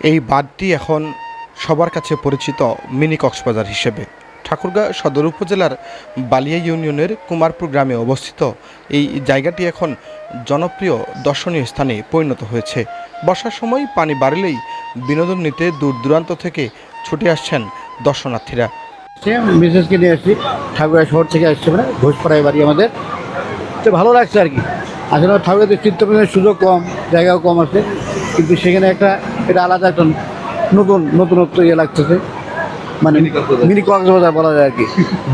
এই বাঁধটি এখন সবার কাছে পরিচিত মিনি কক্সবাজার হিসেবে। ঠাকুরগাঁ সদর উপজেলার বালিয়া ইউনিয়নের কুমারপুর গ্রামে অবস্থিত এই জায়গাটি এখন জনপ্রিয় দর্শনীয় স্থানে পরিণত হয়েছে। বর্ষার সময় পানি বাড়লেই বিনোদন নিতে দূর দূরান্ত থেকে ছুটে আসছেন দর্শনার্থীরা। মিসেসকে নিয়ে আসছি। ঠাকুরা শহর থেকে আসছে মানে ঘোষপাড়ায় বাড়ি আমাদের। তো ভালো লাগছে আর কি। আসলে ঠাকুরের চিত্তপ্রেমের সুযোগ কম, জায়গাও কম আছে। কিন্তু সেখানে একটা এটা আলাদা একটা নতুন নতুনত্ব ইয়ে লাগতেছে। মানে মিনি কক্সবাজার। বলা যায় আর কি।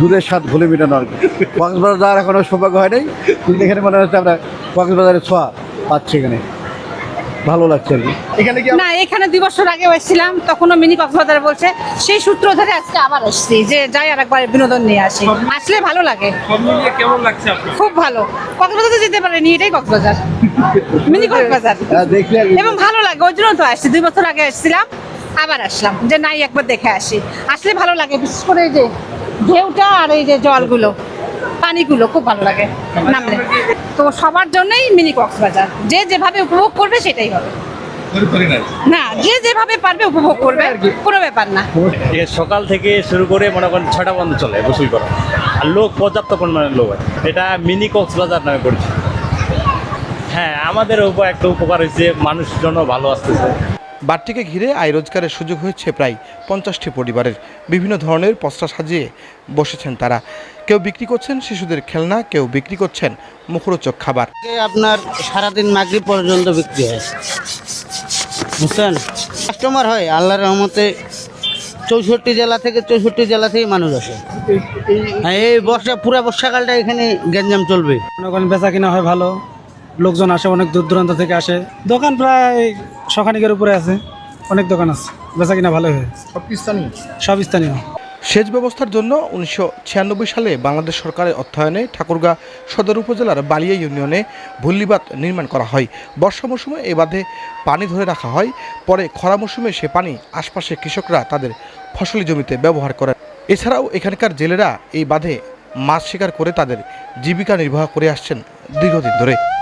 দূরের স্বাদ ভুলে মেটানো আর কি। কক্সবাজার যাওয়ার এখনও সৌভাগ্য হয় নাই কিন্তু এখানে মনে হচ্ছে আমরা কক্সবাজারের ছোঁয়া পাচ্ছি এখানে। ভালো লাগছে আর কি। এখানে কি না এখানে দুই বছর আগে এসেছিলাম তখনও মিনি কক্সবাজার বলছে সেই সূত্র ধরে আজকে আবার আসছি যে যাই আর একবার বিনোদন নিয়ে আসি। আসলে ভালো লাগে। কেমন লাগছে খুব ভালো। কক্সবাজার যেতে পারেনি এটাই কক্সবাজার। মিনি কক্সবাজার। হ্যাঁ। এবং ভালো ওই জন্য তো আসছি, দুই বছর আগে এসেছিলাম আবার আসলাম। যে নাই, একবার দেখে আসি। আসলে ভালো লাগে, বিশেষ করে এই যে ঢেউটা আর এই যে জলগুলো, পানিগুলো খুব ভালো লাগে, নামলে। তো সবার জন্যই মিনি কক্সবাজার। যে যেভাবে উপভোগ করবে, সেটাই হবে। না, যে যেভাবে পারবে, উপভোগ করবে, কোনো ব্যাপার না। সকাল থেকে শুরু করে মনে ছটা পর্যন্ত চলে বসুই করা। আর লোক পর্যাপ্ত পরিমাণে লোক আছে। এটা মিনি কক্সবাজার নামে পরিচিত। হ্যাঁ আমাদের উপর একটা উপকার হয়েছে মানুষজনও ভালো আসতেছে। বাড়টিকে ঘিরে আয় রোজগারের সুযোগ হয়েছে প্রায় পঞ্চাশটি পরিবারের। বিভিন্ন ধরনের পস্তা সাজিয়ে বসেছেন তারা। কেউ বিক্রি করছেন শিশুদের খেলনা কেউ বিক্রি করছেন মুখরোচক খাবার। আপনার সারাদিন মাগরিব পর্যন্ত বিক্রি হয়। বুঝছেন? কাস্টমার হয় আল্লাহর রহমতে চৌষট্টি জেলা থেকে চৌষট্টি জেলা থেকে মানুষ আসে। হ্যাঁ, এই বর্ষা পুরো বর্ষাকালটা এখানে গ্যাঞ্জাম চলবে। মনে করেন বেচা কিনা হয় ভালো। লোকজন আসে অনেক দূর দূরান্ত থেকে আসে। দোকান প্রায় শখানিকের উপরে আছে অনেক দোকান আছে। বেচা কিনা ভালো হয়। সব স্থানীয়? সব স্থানীয়। সেচ ব্যবস্থার জন্য উনিশশো ছিয়ানব্বই সালে বাংলাদেশ সরকারের অর্থায়নে ঠাকুরগাঁ সদর উপজেলার বালিয়া ইউনিয়নে ভুল্লিবাদ নির্মাণ করা হয়। বর্ষা মৌসুমে এ বাঁধে পানি ধরে রাখা হয়। পরে খরা মৌসুমে সে পানি আশপাশে কৃষকরা তাদের ফসলি জমিতে ব্যবহার করেন। এছাড়াও এখানকার জেলেরা এই বাঁধে মাছ শিকার করে তাদের জীবিকা নির্বাহ করে আসছেন দীর্ঘদিন ধরে।